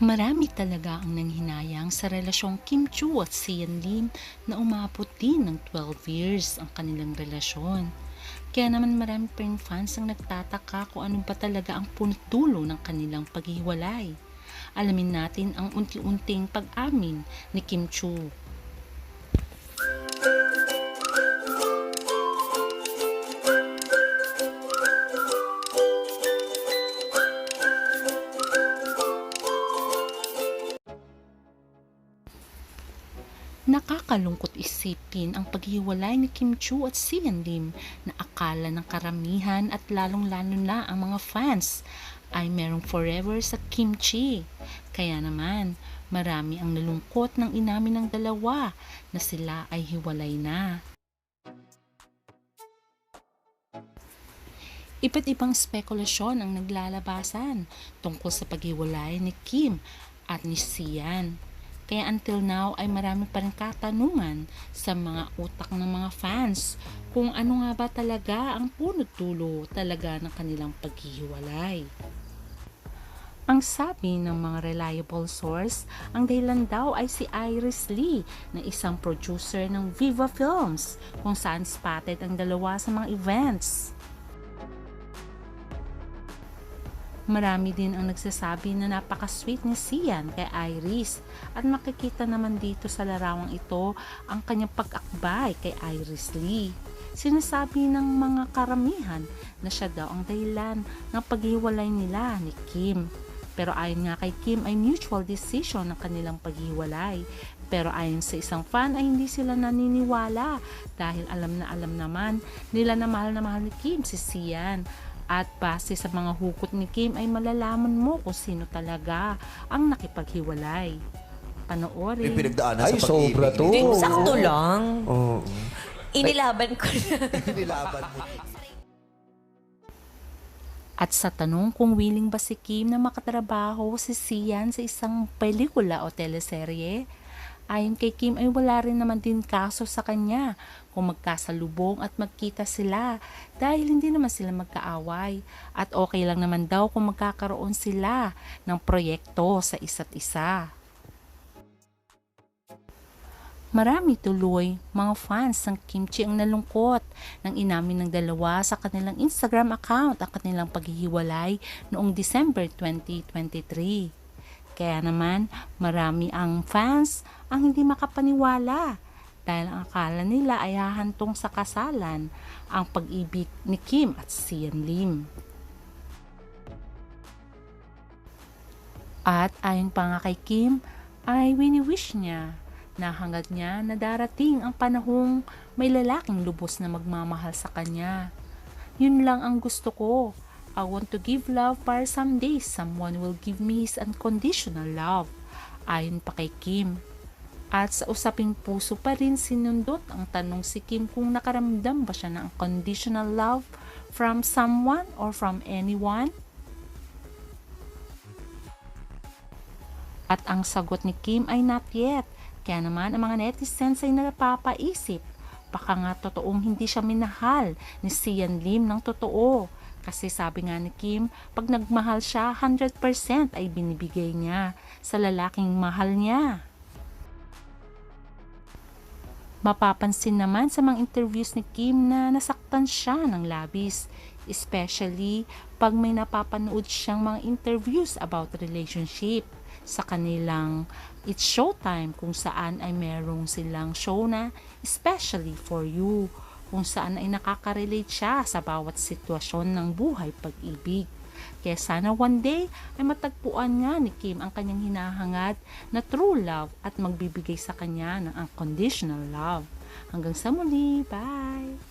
Marami talaga ang nanghinayang sa relasyong Kim Chu at Sian Lim na umabot din ng 12 years ang kanilang relasyon. Kaya naman marami pa rin fans ang nagtataka kung ano ba talaga ang punot-dulo ng kanilang paghiwalay. Alamin natin ang unti-unting pag-amin ni Kim Chu. Nakakalungkot isipin ang paghiwalay ni Kim Chu at Sian Lim na akala ng karamihan at lalong-lalo na ang mga fans ay merong forever sa kimchi. Kaya naman, marami ang nalungkot ng inamin ng dalawa na sila ay hiwalay na. Iba't ibang spekulasyon ang naglalabasan tungkol sa paghiwalay ni Kim at ni Sian. Kaya until now ay marami pa rin katanungan sa mga utak ng mga fans kung ano nga ba talaga ang punot dulo talaga ng kanilang paghihiwalay. Ang sabi ng mga reliable source, ang dahilan daw ay si Iris Lee na isang producer ng Viva Films kung saan spotted ang dalawa sa mga events. Marami din ang nagsasabi na napaka-sweet ni Sian kay Iris at makikita naman dito sa larawang ito ang kanyang pag-akbay kay Iris Lee. Sinasabi ng mga karamihan na siya daw ang dahilan ng paghiwalay nila ni Kim. Pero ayon nga kay Kim ay mutual decision ng kanilang paghiwalay. Pero ayon sa isang fan ay hindi sila naniniwala dahil alam na alam naman nila na mahal na mahal ni Kim si Sian at base sa mga hukot ni Kim ay malalaman mo kung sino talaga ang nakipaghiwalay. May Panoorin. pinagdaanan Ay, sa pag-ibig. sobra to. Kim. Sakto lang. Oo. Inilaban ko na. Nilaban mo. At sa tanong kung willing ba si Kim na makatrabaho si Sian sa isang pelikula o teleserye, ayon kay Kim ay wala rin naman din kaso sa kanya kung magkasalubong at magkita sila dahil hindi naman sila magkaaway at okay lang naman daw kung magkakaroon sila ng proyekto sa isa't isa. Marami tuloy mga fans ng Kimchi ang nalungkot nang inamin ng dalawa sa kanilang Instagram account ang kanilang paghihiwalay noong December 2023. Kaya naman marami ang fans ang hindi makapaniwala dahil ang akala nila ay hahantong sa kasalan ang pag-ibig ni Kim at Sian Lim. At ayon pa nga kay Kim, ay wini-wish niya na hanggat niya na darating ang panahong may lalaking lubos na magmamahal sa kanya. Yun lang ang gusto ko. I want to give love para someday someone will give me his unconditional love. Ayon pa kay Kim. At sa usaping puso pa rin sinundot ang tanong si Kim kung nakaramdam ba siya ng unconditional love from someone or from anyone. At ang sagot ni Kim ay not yet. Kaya naman ang mga netizens ay napapaisip. Baka nga totoong hindi siya minahal ni Sian Lim ng totoo. Kasi sabi nga ni Kim, pag nagmahal siya, 100% ay binibigay niya sa lalaking mahal niya. Mapapansin naman sa mga interviews ni Kim na nasaktan siya ng labis, especially pag may napapanood siyang mga interviews about relationship sa kanilang It's Showtime kung saan ay merong silang show na especially for you kung saan ay nakaka-relate siya sa bawat sitwasyon ng buhay pag-ibig. Kaya sana one day ay matagpuan nga ni Kim ang kanyang hinahangad na true love at magbibigay sa kanya ng unconditional love. Hanggang sa muli, bye!